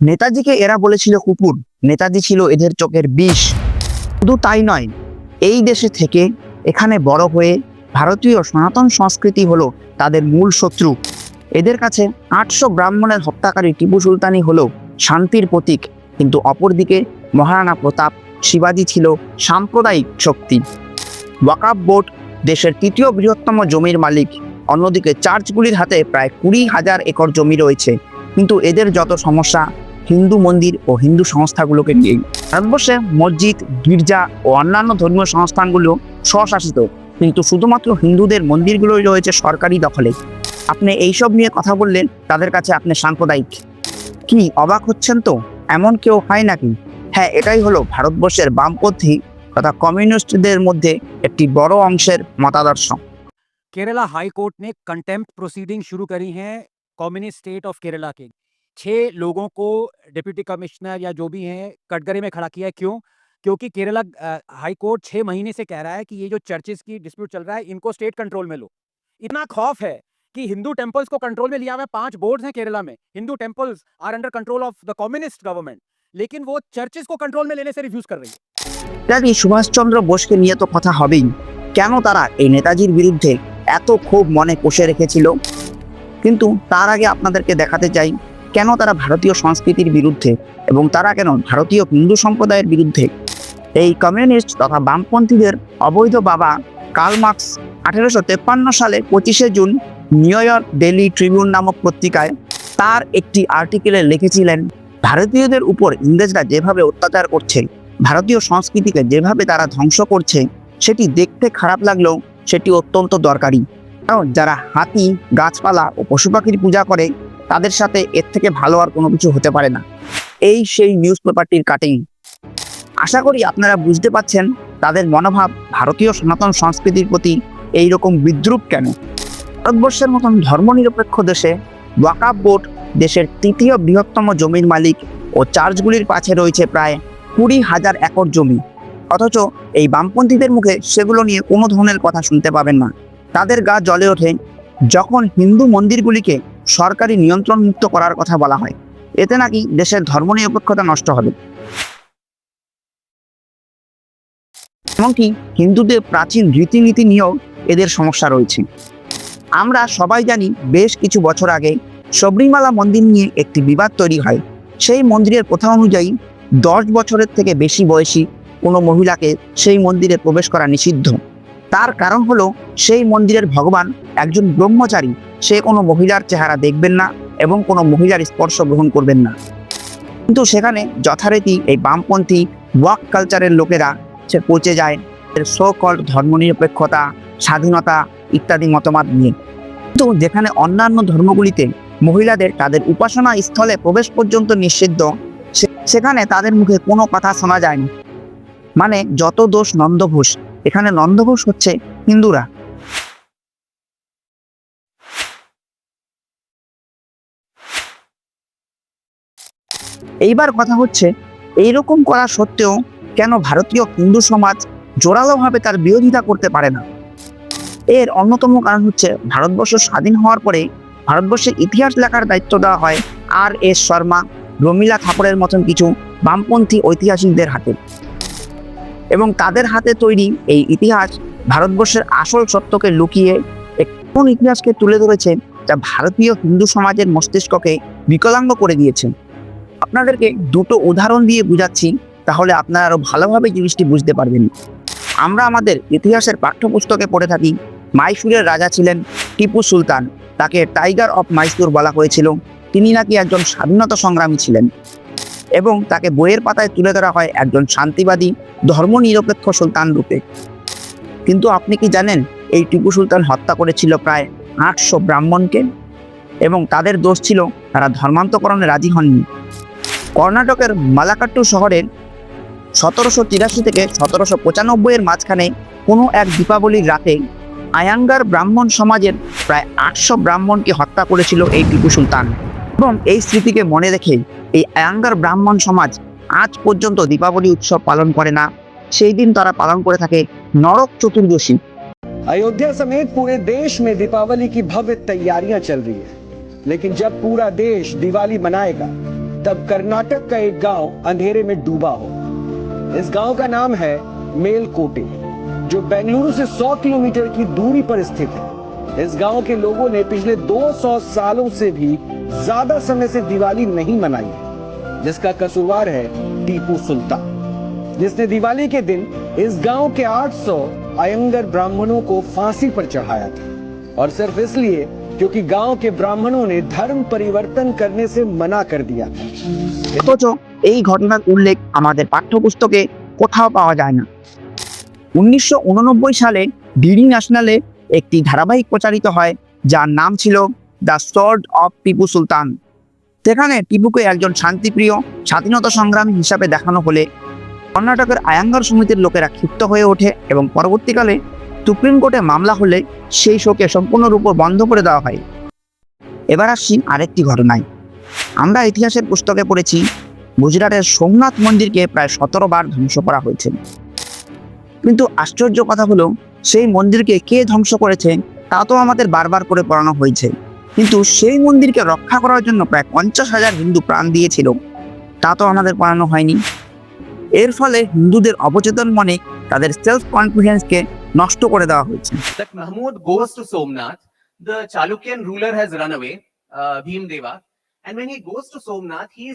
নেতাজিকে এরা বলেছিল কুকুর। নেতাজি ছিল এদের চোখের বিষ। শুধু তাই নয়, এই দেশে থেকে এখানে বড় হয়ে ভারতীয় সনাতন সংস্কৃতি হলো তাদের মূল শত্রু। এদের কাছে আটশো ব্রাহ্মণের হত্যাকারী টিপু সুলতানি হলো শান্তির প্রতীক, কিন্তু অপরদিকে মহারানা প্রতাপ শিবাজি ছিল সাম্প্রদায়িক শক্তি। ওয়াকাব বোর্ড দেশের তৃতীয় বৃহত্তম জমির মালিক, অন্যদিকে চার্চগুলির হাতে প্রায় কুড়ি হাজার একর জমি রয়েছে। কিন্তু এদের যত সমস্যা হিন্দু মন্দির ও হিন্দু সংস্থাগুলোকে নিয়েই ভারতবর্ষে মসজিদ গির্জা ও অন্যান্য ধর্মীয় সংস্থানগুলো স্বশাসিত কিন্তু শুধুমাত্র হিন্দুদের মন্দিরগুলোই রয়েছে সরকারি দখলে আপনি এইসব নিয়ে কথা বললেন তাদের কাছে আপনি সাম্প্রদায়িক কি অবাক হচ্ছেন তো এমন কেউ হয় নাকি হ্যাঁ এটাই হলো ভারতবর্ষের বামপন্থী তথা কমিউনিস্টদের মধ্যে একটি বড় অংশের মতাদর্শ केरला हाई कोर्ट ने कंटेम्प्ट प्रोसीडिंग शुरू करी हैं कम्युनिस्ट स्टेट ऑफ केरला के छः लोगों को डिप्यूटी कमिश्नर या जो भी हैं कटघरे में खड़ा किया है क्यों क्योंकि केरला अ, हाई कोर्ट छः महीने से कह रहा है कि ये जो चर्चेस की डिस्प्यूट चल रहा है इनको स्टेट कंट्रोल में लो इतना खौफ है कि हिंदू टेम्पल्स को कंट्रोल में लिया हुआ है पांच बोर्ड्स हैं केरला में Hindu temples are under control of the communist government लेकिन वो चर्चेस को कंट्रोल में लेने से रिफ्यूज कर रही है নেতাজি সুভাষচন্দ্র বোসকে নিয়ে তো কথা হবেই কেন তারা এই নেতাজির বিরুদ্ধে এত ক্ষোভ মনে কষে রেখেছিল কিন্তু তার আগে আপনাদেরকে দেখাতে চাই কেন তারা ভারতীয় সংস্কৃতির বিরুদ্ধে এবং তারা কেন ভারতীয় হিন্দু সম্প্রদায়ের বিরুদ্ধে? এই কমিউনিস্ট তথা বামপন্থীদের অবৈধ বাবা কার্ল মার্কস আঠেরোশো তেপ্পান্ন সালে পঁচিশে June New York Daily Tribune নামক পত্রিকায় তার একটি আর্টিকেলে লিখেছিলেন, ভারতীয়দের উপর ইংরেজরা যেভাবে অত্যাচার করছে, ভারতীয় সংস্কৃতিকে যেভাবে তারা ধ্বংস করছে, সেটি দেখতে খারাপ লাগলেও সেটি অত্যন্ত দরকারি। কারণ যারা হাতি, গাছপালা ও পশু পাখির পূজা করে তাদের সাথে এর থেকে ভালো আর কোনো কিছু হতে পারে না। এই সেই নিউজ পেপারটির কাটিং আশা করি আপনারা বুঝতে পাচ্ছেন তাদের মনোভাব ভারতীয় সনাতন সংস্কৃতির প্রতি এই রকম বিদ্রুপ কেন? ভারতবর্ষের মতন ধর্মনিরপেক্ষ দেশে ওয়াকাব বোর্ড দেশের তৃতীয় বৃহত্তম জমির মালিক ও চার্চগুলির পাশে রয়েছে প্রায় কুড়ি হাজার একর জমি। অথচ এই বামপন্থীদের মুখে সেগুলো নিয়ে কোনো ধরনের কথা শুনতে পাবেন না। তাদের গা জ্বলে ওঠে যখন হিন্দু মন্দিরগুলিকে সরকারি নিয়ন্ত্রণ মুক্ত করার কথা বলা হয়। এতে নাকি দেশের ধর্মনিরপেক্ষতা নষ্ট হবে। এমনকি হিন্দুদের প্রাচীন রীতিনীতি নিয়েও এদের সমস্যা রয়েছে। আমরা সবাই জানি, বেশ কিছু বছর আগে শবরীমালা মন্দির নিয়ে একটি বিবাদ তৈরি হয়। সেই মন্দিরের প্রথা অনুযায়ী দশ বছরের থেকে বেশি বয়সী কোনো মহিলাকে সেই মন্দিরে প্রবেশ করা নিষিদ্ধ। তার কারণ হলো সেই মন্দিরের ভগবান একজন ব্রহ্মচারী। সে কোনো মহিলার চেহারা দেখবেন না এবং কোনো মহিলার স্পর্শ গ্রহণ করবেন না। কিন্তু সেখানে যথারীতি এই বামপন্থী ওয়াক কালচারের লোকেরা সে পৌঁছে যায়। সো কল্ড ধর্মনিরপেক্ষতা, স্বাধীনতা ইত্যাদি মতামত নিয়ে। কিন্তু যেখানে অন্যান্য ধর্মগুলিতে মহিলাদের তাদের উপাসনা স্থলে প্রবেশ পর্যন্ত নিষিদ্ধ সেখানে তাদের মুখে কোনো কথা শোনা যায়নি। মানে যত দোষ নন্দঘোষ এখানে নন্দঘোষ হচ্ছে হিন্দুরা। এইবার কথা হচ্ছে, এইরকম করা সত্ত্বেও কেন ভারতীয় হিন্দু সমাজ জোরালোভাবে তার বিরোধিতা করতে পারে না? এর অন্যতম কারণ হচ্ছে, ভারতবর্ষ স্বাধীন হওয়ার পরে ভারতবর্ষের ইতিহাস লেখার দায়িত্ব দেওয়া হয় আর এস শর্মা, রমিলা ঠাকুরের মতন কিছু বামপন্থী ঐতিহাসিকদের হাতে। এবং তাদের হাতে তৈরি এই ইতিহাস ভারতবর্ষের আসল সত্যকে লুকিয়ে এমন ইতিহাসকে তুলে ধরেছে যা ভারতীয় হিন্দু সমাজের মস্তিষ্ককে বিকলাঙ্গ করে দিয়েছে। আপনাদেরকে দুটো উদাহরণ দিয়ে বুঝাচ্ছি, তাহলে আপনারা আরও ভালোভাবে জিনিসটি বুঝতে পারবেন। আমরা আমাদের ইতিহাসের পাঠ্যপুস্তকে পড়ে থাকি। মাইসুরের রাজা ছিলেন টিপু সুলতান। তাকে টাইগার অফ মাইসুর বলা হয়েছিল। তিনি নাকি একজন স্বাধীনতা সংগ্রামী ছিলেন। এবং তাকে বইয়ের পাতায় তুলে ধরা হয় একজন শান্তিবাদী, ধর্মনিরপেক্ষ সুলতান রূপে। কিন্তু আপনি কি জানেন, এই টিপু সুলতান হত্যা করেছিল প্রায় আটশো ব্রাহ্মণকে? এবং তাদের দোষ ছিল তারা ধর্মান্তকরণে রাজি হননি। কর্ণাটকের মালাকাট্টু শহরের সতেরোশো তিরাশি থেকে সতেরোশো পঁচানব্বইয়ের মাঝখানে কোনো এক দীপাবলির রাতে আয়াঙ্গার ব্রাহ্মণ সমাজের প্রায় আটশো ব্রাহ্মণকে হত্যা করেছিল এই টিপু সুলতান। এবং এই স্মৃতিকে মনে রেখে এই আয়াঙ্গার ব্রাহ্মণ সমাজ আজ পর্যন্ত দীপাবলি উৎসব পালন করে না সেই দিন তারা পালন করে থাকে নরক চতুর্দশী अयोध्या समेत पूरे देश में दीपावली की भव्य तैयारियां चल रही है लेकिन जब पूरा देश दिवाली मनाएगा तब कर्नाटक का एक गांव अंधेरे में डूबा हो इस गांव का नाम है मेलकोटे जो बेंगलुरु से 100 किलोमीटर की दूरी पर स्थित है इस गांव के लोगों ने पिछले 200 सालों से भी ज्यादा समय से दिवाली नहीं मनाई है जिसका कसूरवार है टीपू सुल्तान जिसने दिवाली के दिन इस गांव के 800 अयंगर ब्राह्मणों को फांसी पर चढ़ाया था और सिर्फ इसलिए क्योंकि गांव के ब्राह्मणों ने धर्म परिवर्तन करने से मना कर दिया था অথচ এই ঘটনার উল্লেখ আমাদের পাঠ্যপুস্তকে কোথাও পাওয়া যায় না উনিশশো উননব্বই সালে ডিডি ন্যাশনালে একটি ধারাবাহিক প্রচারিত হয় যার নাম ছিল the sword of Tipu Sultan. সেখানে টিপুকে একজন শান্তিপ্রিয়, স্বাধীনতা সংগ্রামী হিসাবে দেখানো হলে কর্ণাটকের আয়াঙ্গার সমিতির লোকেরা ক্ষিপ্ত হয়ে ওঠে এবং পরবর্তীকালে সুপ্রিম কোর্টে মামলা হলে সেই শোকে সম্পূর্ণরূপে বন্ধ করে দেওয়া হয়। এবার আসছি আরেকটি ঘটনায়। আমরা ইতিহাসের পুস্তকে পড়েছি, গুজরাটের সোমনাথ মন্দিরকে প্রায় সতেরো বার ধ্বংস করা হয়েছে। কিন্তু আশ্চর্য কথা হলো, সেই মন্দিরকে কে ধ্বংস করেছে তা তো আমাদের বারবার করে পড়ানো হয়েছে। কিন্তু সেই মন্দিরকে রক্ষা করার জন্য প্রায় পঞ্চাশ হাজার হিন্দু প্রাণ দিয়েছিল। তা তো আমাদের পড়ানো হয়নি। এর ফলে হিন্দুদের অবচেতন মনে তাদের সেলফ কনফিডেন্সকে নষ্ট করে দেওয়া হয়েছে। Mahmud goes to Somnath the Chalukyan ruler has run away Bhim Deva and when he Somnath he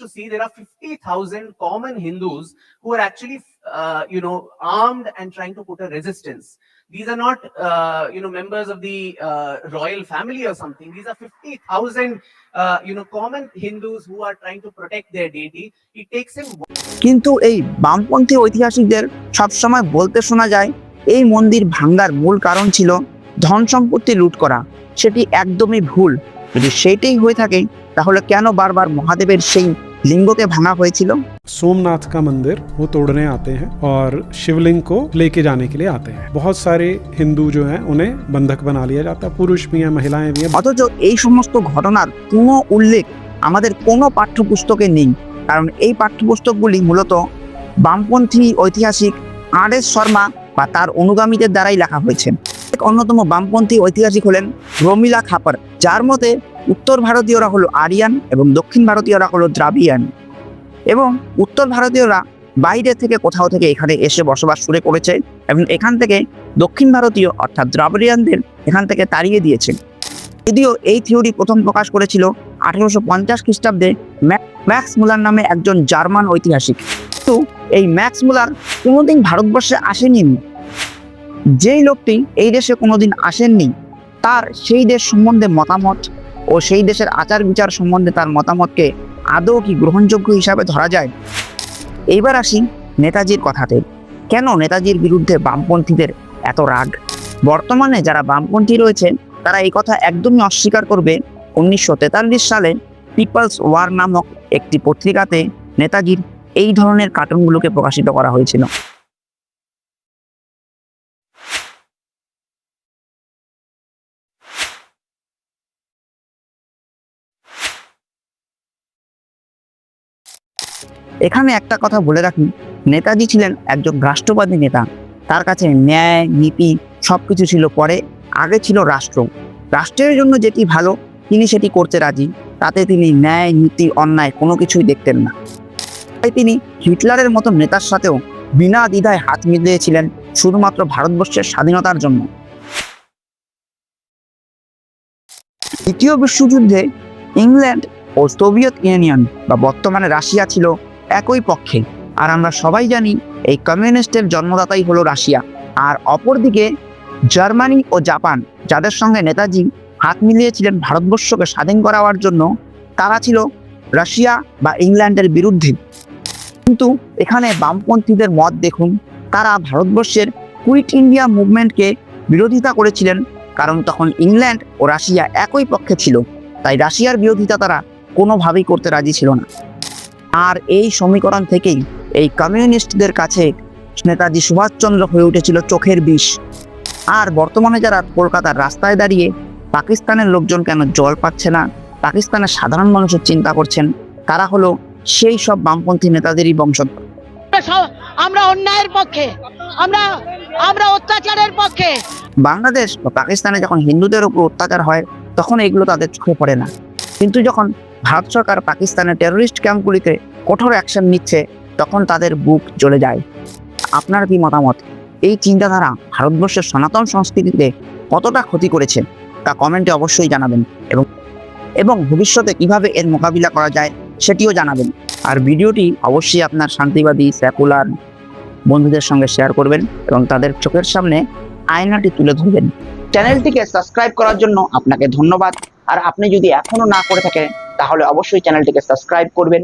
to see there are 50000 common Hindus who are actually uh, you know, armed and trying to put a resistance. These are not, uh, you know, members of the uh, royal family or something. These are 50,000, uh, you know, common Hindus who are trying to protect their deity. It takes him কিন্তু এই বামপন্থী ঐতিহাসিকদের সবসময় বলতে শোনা যায় এই মন্দির ভাঙ্গার মূল কারণ ছিল ধন সম্পত্তি লুট করা সেটি একদমই ভুল যদি সেইটাই হয়ে থাকে তাহলে কেন বারবার মহাদেবের সেই লিঙ্গকে ভাঙা হয়েছিল सोमनाथ का मंदिर वो तोड़ने आते हैं और शिवलिंग को लेके जाने के लिए आते हैं बहुत सारे हिंदू जो हैं उन्हें बंधक बना लिया जाता है पुरुष भी हैं महिलाएं भी हैं অথচ এই সমস্ত ঘটনার কোনো উল্লেখ আমাদের কোনো পাঠ্যপুস্তকে নেই কারণ এই পাঠ্যপুস্তকগুলি মূলত বামপন্থী ঐতিহাসিক আর এস শর্মা বা তার অনুগামীদের দ্বারাই লেখা হয়েছে এক অন্যতম বামপন্থী ঐতিহাসিক হলেন রমিলা খাপার যার মতে উত্তর ভারতীয়রা হলো আরিয়ান এবং দক্ষিণ ভারতীয়রা হলো দ্রাবিয়ান। এবং উত্তর ভারতীয়রা বাইরে থেকে কোথাও থেকে এখানে এসে বসবাস শুরু করেছে এবং এখান থেকে দক্ষিণ ভারতীয় অর্থাৎ দ্রাবিড়িয়ানদের এখান থেকে তাড়িয়ে দিয়েছে। যদিও এই থিওরি প্রথম প্রকাশ করেছিল আঠেরোশো পঞ্চাশ খ্রিস্টাব্দে ম্যাক- ম্যাক্স মুলার নামে একজন জার্মান ঐতিহাসিক। কিন্তু এই ম্যাক্স মুলার কোনোদিন ভারতবর্ষে আসেনি যেই লোকটি এই দেশে কোনোদিন আসেননি, তার সেই দেশ সম্বন্ধে মতামত ও সেই দেশের আচার বিচার সম্বন্ধে তার মতামতকে আদৌ কি গ্রহণযোগ্য হিসাবে ধরা যায়? এইবার আসি নেতাজির কথাতে। কেন নেতাজির বিরুদ্ধে বামপন্থীদের এত রাগ? বর্তমানে যারা বামপন্থী রয়েছে তারা এই কথা একদমই অস্বীকার করবে। উনিশশো তেতাল্লিশ সালে পিপলস ওয়ার নামক একটি পত্রিকাতে নেতাজির এই ধরনের কার্টুনগুলোকে প্রকাশিত করা হয়েছিল। এখানে একটা কথা বলে রাখি, নেতাজি ছিলেন একজন রাষ্ট্রবাদী নেতা। তার কাছে ন্যায়, নীতি সব কিছু ছিল পরে, আগে ছিল রাষ্ট্র। রাষ্ট্রের জন্য যেটি ভালো, তিনি সেটি করতে রাজি। তাতে তিনি ন্যায়, নীতি, অন্যায় কোনো কিছুই দেখতেন না। তাই তিনি হিটলারের মতো নেতার সাথেও বিনা দ্বিধায় হাত মিলিয়েছিলেন শুধুমাত্র ভারতবর্ষের স্বাধীনতার জন্য। দ্বিতীয় বিশ্বযুদ্ধে ইংল্যান্ড ও সোভিয়েত ইউনিয়ন বা বর্তমানে রাশিয়া ছিল একই পক্ষে। আর আমরা সবাই জানি এই কমিউনিস্টের জন্মদাতাই হলো রাশিয়া। আর অপরদিকে জার্মানি ও জাপান, যাদের সঙ্গে নেতাজি হাত মিলিয়েছিলেন ভারতবর্ষকে স্বাধীন করাবার জন্য, তারা ছিল রাশিয়া বা ইংল্যান্ডের বিরুদ্ধে। কিন্তু এখানে বামপন্থীদের মত দেখুন, তারা ভারতবর্ষের কুইট ইন্ডিয়া মুভমেন্টকে বিরোধিতা করেছিলেন, কারণ তখন ইংল্যান্ড ও রাশিয়া একই পক্ষে ছিল। তাই রাশিয়ার বিরোধিতা তারা কোনোভাবেই করতে রাজি ছিল না। আর এই সমীকরণ থেকেই এই কমিউনিস্টদের কাছে নেতাজি সুভাষচন্দ্র হয়ে উঠেছিল চোখের বিষ। আর বর্তমানে যারা কলকাতার রাস্তায় দাঁড়িয়ে পাকিস্তানের লোকজন কেন জল পাচ্ছে না পাকিস্তানের সাধারণ মানুষের চিন্তা করছেন তারা হলো সেই সব বামপন্থী নেতাদেরই বংশধর। আমরা অন্যায়ের পক্ষে আমরা আমরা অত্যাচারের পক্ষে। বাংলাদেশ বা পাকিস্তানে যখন হিন্দুদের উপর অত্যাচার হয় তখন এগুলো তাদের চোখে পড়ে না। কিন্তু যখন ভারত সরকার পাকিস্তানের টেরোরিস্ট ক্যাম্পগুলিতে কঠোর অ্যাকশন নিচ্ছে, তখন তাদের বুক জ্বলে যায়। আপনার কি মতামত? এই চিন্তাধারা ভারতবর্ষের সনাতন সংস্কৃতিতে কতটা ক্ষতি করেছে, তা কমেন্টে অবশ্যই জানাবেন এবং এবং ভবিষ্যতে কীভাবে এর মোকাবিলা করা যায় সেটিও জানাবেন। আর ভিডিওটি অবশ্যই আপনার শান্তিবাদী সেকুলার বন্ধুদের সঙ্গে শেয়ার করবেন এবং তাদের চোখের সামনে আয়নাটি তুলে ধরবেন। চ্যানেলটিকে সাবস্ক্রাইব করার জন্য আপনাকে ধন্যবাদ। আর আপনি যদি এখনও না করে থাকেন তাহলে অবশ্যই চ্যানেলটিকে সাবস্ক্রাইব করবেন।